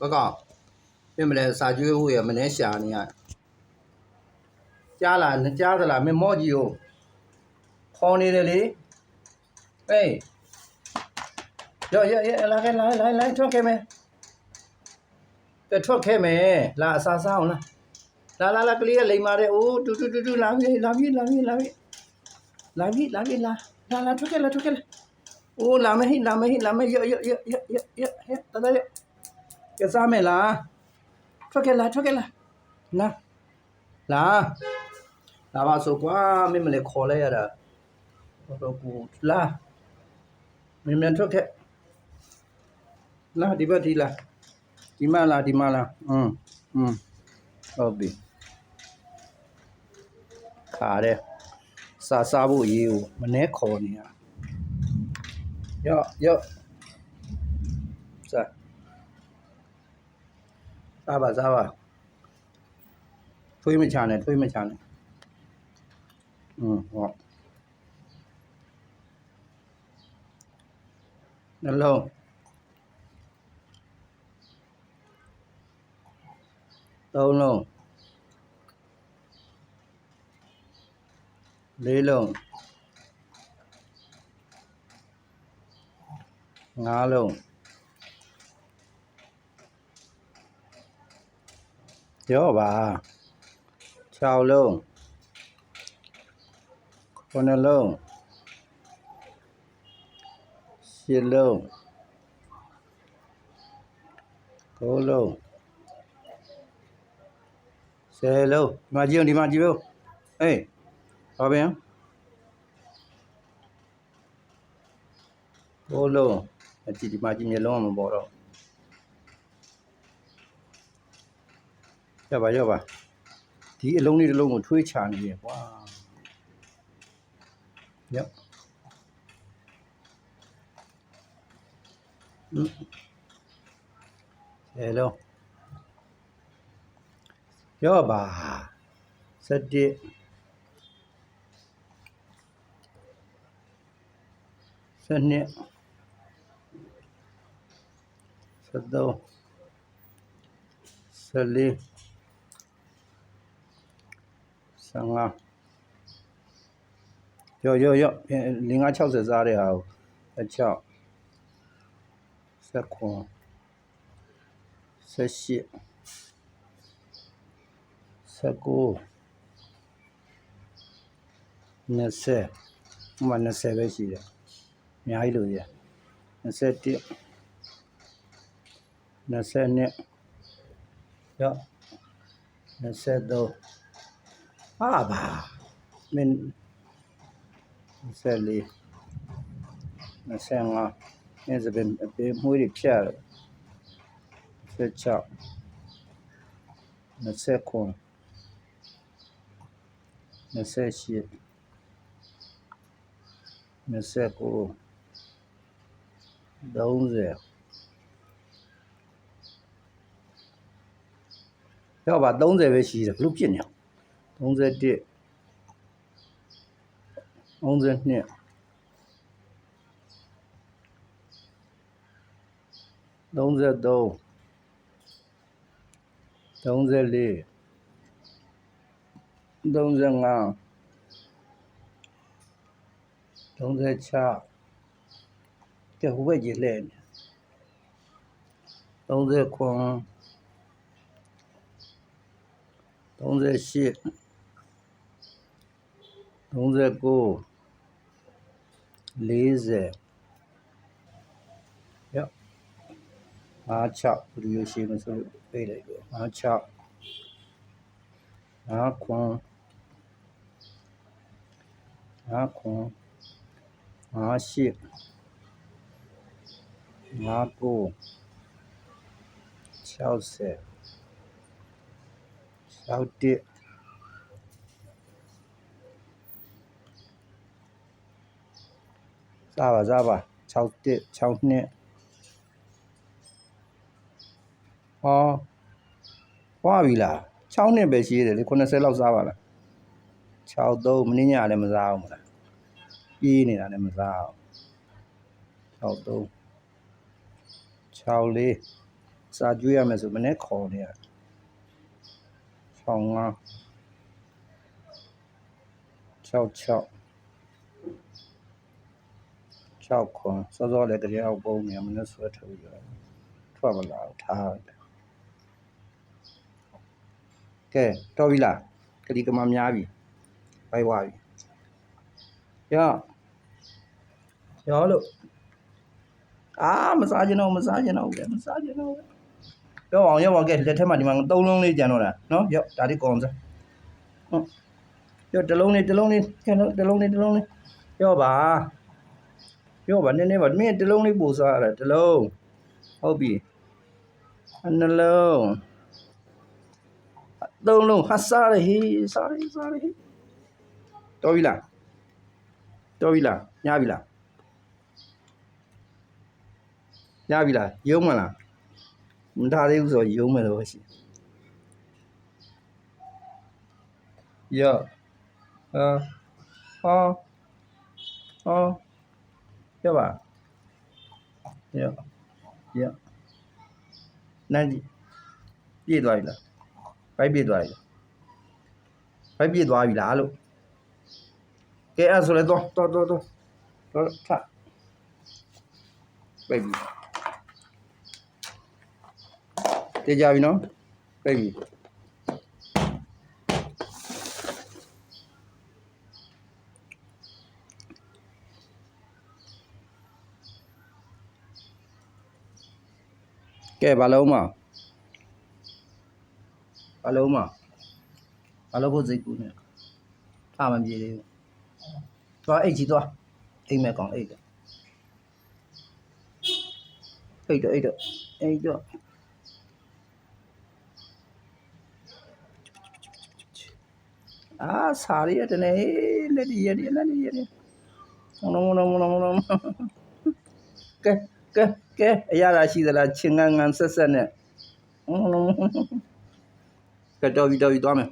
ကောကောပြင်မလဲစာကျွေးဖို့ရမနေရှာနေရကြားလားကြားသလားမင်းမော့ကြီးကိုခေါ်နေတယ်လေဟေးရောရောရောလာခဲ့လာလာလာထွက်ခဲ့မယ်ကထွက်ခဲ့မယ်လာအစားစားအောင်လားလာလာလာကလေးကလိမ်မာတယ်အိုးတူတူတူတူလာပြီလာပြီလာပြီလာပြီလာပြီလာပြီလာလာလာထွက်ခဲ့လာထွက်ခဲ့လာအိုးလာမဟိလာမဟိလာမရောရောရောရောရောရောတတရော ကစားမယ်လားထွက်ခဲ့လာထွက်ခဲ့လာလာလာလာပါဆိုကွာမင်းမလဲခေါ်လိုက်ရတာတော့ကူလာမင်းမြန်ထွက်ခဲ့လာဒီဘက်ဒီလာဒီမလာဒီမလာอืมอืมဟုတ်ပြီခါတဲ့စာစားဖို့ရေးကိုမနှဲခေါ်နေရရော့ရော့စား စားပါစားပါထွေးမချနဲ့ထွေးမချနဲ့อืมဟောနှလုံးသုံးလုံးလေးလုံးငါးလုံး ရောပါ6လုံး9လုံး10လုံး9လုံး10လုံးဒီမှာကြည့်အောင်ဒီမှာကြည့်ဖို့အေးဟောပြန်9လုံးအကြည့်ဒီမှာကြည့်မျက်လုံးကမပေါ်တော့ ရပါရပါဒီအလုံးလေးတစ်လုံးကိုထွေးချနေရကွာညက်อืม10လုံးရောပါ17 12 13 14 15ရောရောရောလင်းကား60စားတဲ့ဟာကို16 19 18 19 20ဥမာ20ပဲရှိတယ်အများကြီးလို့ရ21 22ရော23 ဟာပါမင်း24 25အဲစပင်အပေးမွေးတွေဖြတ်တယ်16 29 28 29 30ရောက်ပါ30ပဲရှိတယ်ဘလို့ပြစ်နေအောင်31 32 33 34 35 36ကဲဟိုဘက်ကြီးလဲနေ39 38 39 40ရော56ဘယ်လိုရှိမဆိုလို့ပြေးလိုက် တော့56 5ခွန်5ခွန်5ရှစ်5ကို60 61 စပါစပါ61 62ဟောွားပြီလား6နှစ်ပဲရှိတယ်လေ80လောက်စားပါလား63မင်းညလည်းမစားအောင်မလားပြေးနေတာလည်းမစားအောင်63 64စားကြွေးရမယ်ဆိုမနေ့ခေါ်နေရ65 66 ရှောက်ခွန်စောစောလည်းကြဲအောင်ပုံးနေမနှဆွဲထုတ်ပြီးတော့ထွက်မလာဘူးထားတယ်ကဲတော်ပြီလားကတိကမများပြီဘိုက်ဝါပြီရောရောလို့အာမစားကြတော့မစားကြတော့ကဲမစားကြတော့ရောအောင်ရောပါကဲလက်ထက်မှာဒီမှာသုံးလုံးလေးကြံတော့တာနော်ရောဒါလေးကောင်းစားဟုတ်ရောတစ်လုံးလေးတစ်လုံးလေးကြံတော့တစ်လုံးလေးတစ်လုံးလေးရောပါ ရောပါနည်းနည်းပါမင်းတစ်လုံးလေးပို့စားရတယ်တစ်လုံးဟုတ်ပြီအနှလုံးသုံးလုံးဟာစားရဟေးစားရစားရဟေးတော်ပြီလားတော်ပြီလားညပြီလားညပြီလားရုံးမလားမထားသေးဘူးဆိုရုံးမယ်လို့ရှိရောဟာဟာဟာ ရပါရောရောနိုင်ဒီပြည့်သွားပြီလားဘိုက်ပြည့်သွားပြီလားဘိုက်ပြည့်သွားပြီလားလို့ကဲအဲ့ဆိုလဲတော့တော့တော့တော့တော့ထပိတ် ကြပြီနော်ပိတ်ပြီကဲဘာလုံးမဘာလုံးမဘာလို့ဖို့စိတ်ကူးနေအားမပြေသေးဘူးသွားအိတ်ကြီးသွားအိမ်မဲ့ကောင်အိတ်တော့အိတ်တော့အိတ်တော့အိတ်တော့အာစာရီတနေလက်ဒီရဒီလက်ဒီရဒီမနမနမနမနကဲ ကဲကဲအရာရှိသလားချင်းငန်းငန်းဆက်ဆက်နဲ့ကဲတော်ပြီတော်ပြီသွားမယ်